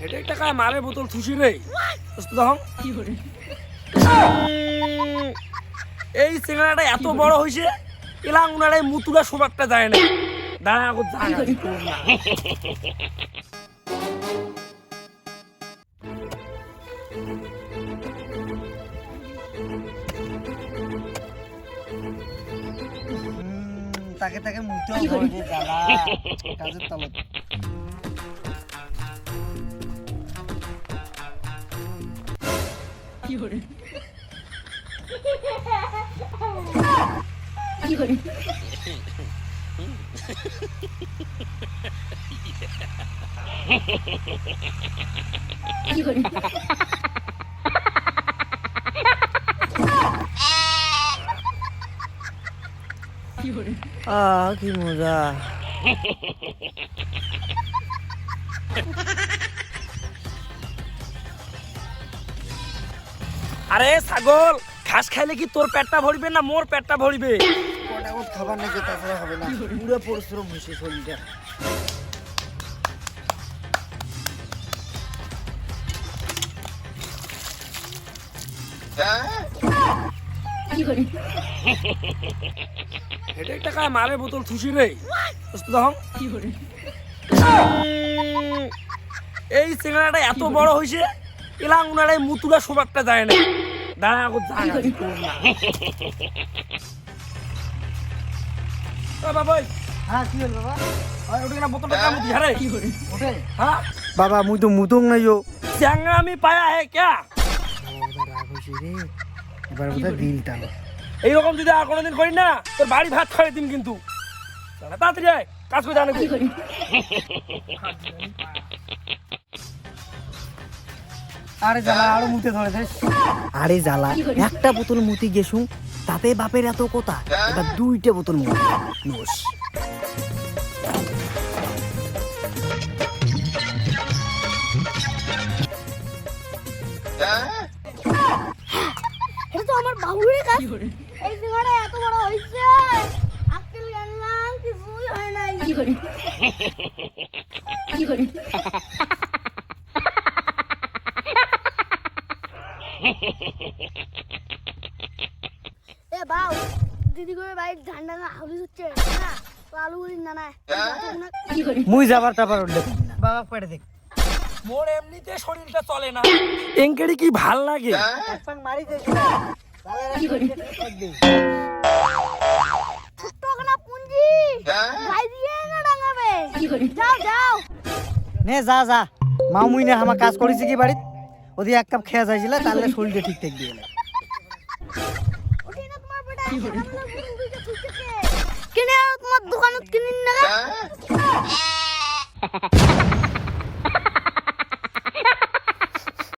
Headache টাকায় মারে বোতল থুসি রে। তখন এই সিনেমাটা এত বড় হয়েছে এলাম উনার এই মুতুরা সবারটা যায় না। দাঁড়া না। তাকে তাকে মুতেও 夜夜夜ああ、キモだ。আরে ছাগল ঘাস খাইলে কি তোর পেটটা ভরিবে না মোর পেটটা ভরিবে? খাবার নাকি তাছাড়া হবে না? পুরো পরিশ্রম হয়েছে শরীরটা। হেডেক মারে বোতল থুসি রে। এই সিনেমাটা এত বড় হয়েছে এলাম উনার এই মুতুরা সবারটা যায় না। দাঁড়া বাবা হ্যাঁ কি হল বাবা? হ্যাঁ? বাবা মুই তো মুতং নাই আমি পায়া হে ক্যা? এবার বোধহয় টানো এইরকম যদি আর কোনোদিন করি না তোর বাড়ি ভাত খাওয়াই দিন কিন্তু। তাড়াতাড়ি আয়। কাজ করে জানো আরে জ্বালা আরও মুতে ধরে দেশ আরে জ্বালা একটা বোতল মুতি গেছু তাতে বাপের এত কথা এবার দুইটা বোতল মুতি নোস। এটা তো আমার বাবুরের কাজ। এই সিঙ্গারা এত বড় হয়েছে আজকাল জানলাম কিছুই হয় নাই। কি করি? কি করি? এ বাউ দিদি করে বাইক ঠান্ডা না হাউলি হচ্ছে না আলু বলি না না মুই যাবার টাবার উঠলে বাবা পেটে দেখ। মোর এমনিতে শরীরটা চলে না। এঙ্কেরি কি ভালো লাগে? মারি ছোট্ট খানা পুঞ্জি। না ডাঙাবে। যাও যাও। নে যা যা। মামুই না আমার কাজ করেছি কি বাড়িত? ওদি এক কাপ খেয়া যাইছিল তাহলে শরীরটা ঠিক থাকবে কিনে তোমার দোকানত কিনিন না